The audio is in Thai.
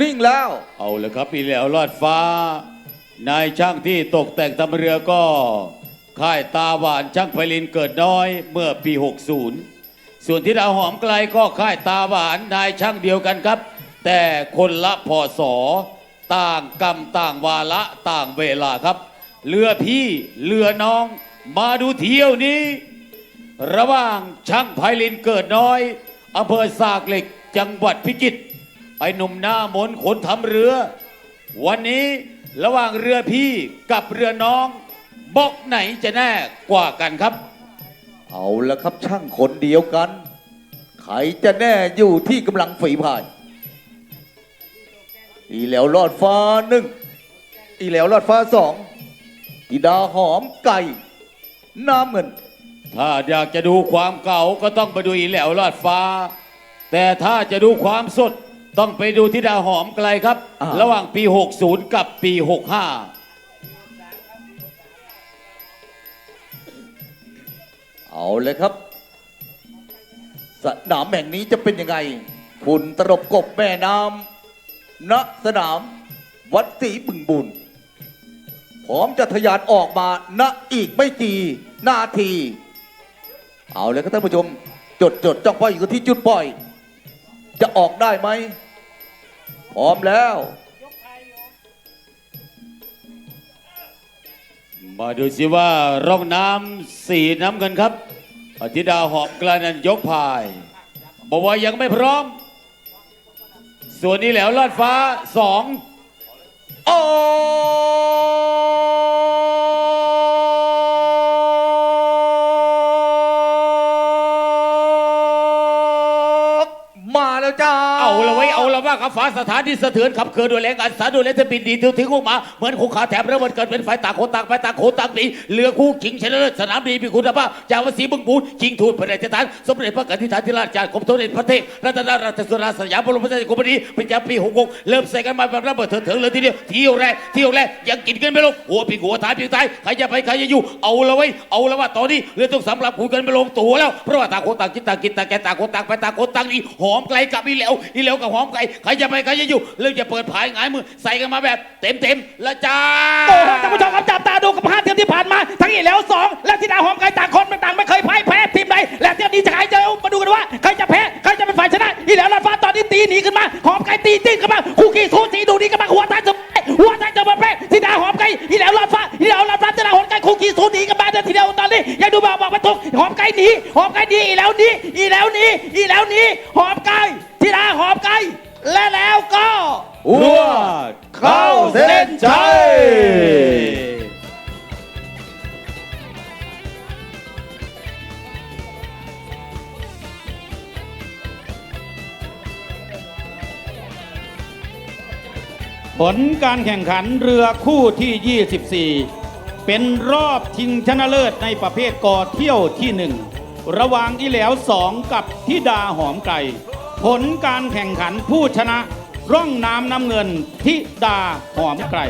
นิ่งแล้ว เอาเลยครับอีแล้วลอดฟ้า นายช่างที่ตกแต่งทำเรือก็ ค่ายตาหวานช่างไพลินเกิดน้อยเมื่อปี 60 ส่วนที่ดาวหอมไกลก็ค่ายตาหวานนายช่างเดียวกันครับ แต่คนละพอสอต่างกรรมต่างวาระต่างเวลาครับ เรือพี่เรือน้องมาดูเที่ยวนี้ ระหว่างช่างไพลินเกิดน้อยอำเภอสากเหล็กจังหวัดพิจิตร ไอ้หนุ่มหน้ามนต์คนทำเรือ วันนี้ระหว่างเรือพี่กับเรือน้องบอกไหนจะแน่กว่ากันครับ เอาละครับช่างคนเดียวกัน ใครจะแน่อยู่ที่กำลังฝีพาย อีแหล้วรอดฟ้าหนึ่ง อีแหล้วรอดฟ้าสองธิดาหอมไก่ น้ำเงิน ถ้าอยากจะดูความเก่าก็ต้องไปดูอีแหลวลอดฟ้า แต่ถ้าจะดูความสด ต้องไปดูที่ดาวหอมไกลครับ อ่า ระหว่างปี 60 กับปี 65 เอาเลยครับ สนามแห่งนี้จะเป็นยังไง คุณตรบกบแม่น้ำณสนามวัดศรีบึงบุญพร้อมจะทะยานออกมาณอีกไม่กี่นาที เอาเลยครับท่านผู้ชม จดจดจ้องปล่อยอยู่ที่จุดปล่อย จะออกได้ไหมพร้อมแล้ว มาดูสิว่าร่องน้ำสีน้ำกันครับอธิดาหอบกลานันยกพาย บอกว่ายังไม่พร้อม ส่วนนี้แหลวลอดฟ้าสองออ แล้วจ้าเอาละไว้เอาละว่ากับฟ้าสถานที่สะเทือนขับเคินด้วยแรงอันสาด้วยแรงจะปินดีถึงถึงออกมาเหมือนคู่ขาแถบระเบิดเกิดเป็นไฟต่างคต่างไปต่างคต่างหนีเรือคู่ขิงชนะเลิศสนามดีมีคุณภาพจากวสีบึงบูนชิงทูตพระราชทานสมเด็จพระกนิษฐานธิราชจากกรมทเด็จพระเทพรัตนราชสุดาสยามบรมราชกุมารีเป็นจากปี66เริ่มใส่กันมาแบบระเบิดเถิดเถิงเลยทีเดียวเที่ยวแรกเที่ยวแรกยังกินกันไม่ลงหัวปีกหัวท้ายปีกท้ายใครจะไปใครจะอยู่เอาละไว้เอาละว่าตอนนี้เรือต้องสำหรับคุยกันไม่ลงตัวแล้วเพราะว่าต่างคนต่างคิดต่างกินต่างแกต่างคนต่างไปต่างคนต่างหนีหอมไกลกับอีเหลวอีเหลวกับหอมไกลใครจะไปใครจะอยู่เรื่องจะเปิดผายหงายมือใส่กันมาแบบเต็มเต็มละจ้าโอ้โหท่านผู้ชมครับจับตาดูกับห้าเทียมที่ผ่านมา ทั้งอีแล้วสองและทีดาหอมไก่ต่างคนต่างไม่เคยพ่ายแพ้ทีมใดและเที่ยวนี้จะใครจะมาดูกันว่าใครจะแพ้ใครจะเป็นฝ่ายชนะอีแล้วลัดฟ้าตอนนี้ตีหนีขึ้นมาหอมไก่ตีจิ้นขึ้นมาคู่ขี้ทูสีดูดีกันมาหัวท้ายจะหัวท้ายจะมาแพ้ทีดาหอมไก่อีแล้วลัดฟ้าอีแล้วลัดฟ้าจะดาหอมไก่คู่ขี้ทูหนีกันมาเดี๋ยวทีเดียวตอนนี้ยังดูบอกบอกไม่ถูกหอมไก่หนีหอมไก่หนีอีแล้วหนีอีแล้วหนีอีแล้วหนีหอมไก่ หอมไก่และแล้วก็รวดเข้าเส้นชัยผลการแข่งขันเรือคู่ที่ 24 เป็นรอบชิงชนะเลิศในประเภทกอเที่ยวที่หนึ่งระหว่างอีแหลวสองกับทิดาหอมไก่ ผลการแข่งขันผู้ชนะ ร่องน้ำน้ำเงินทิดาหอมไก่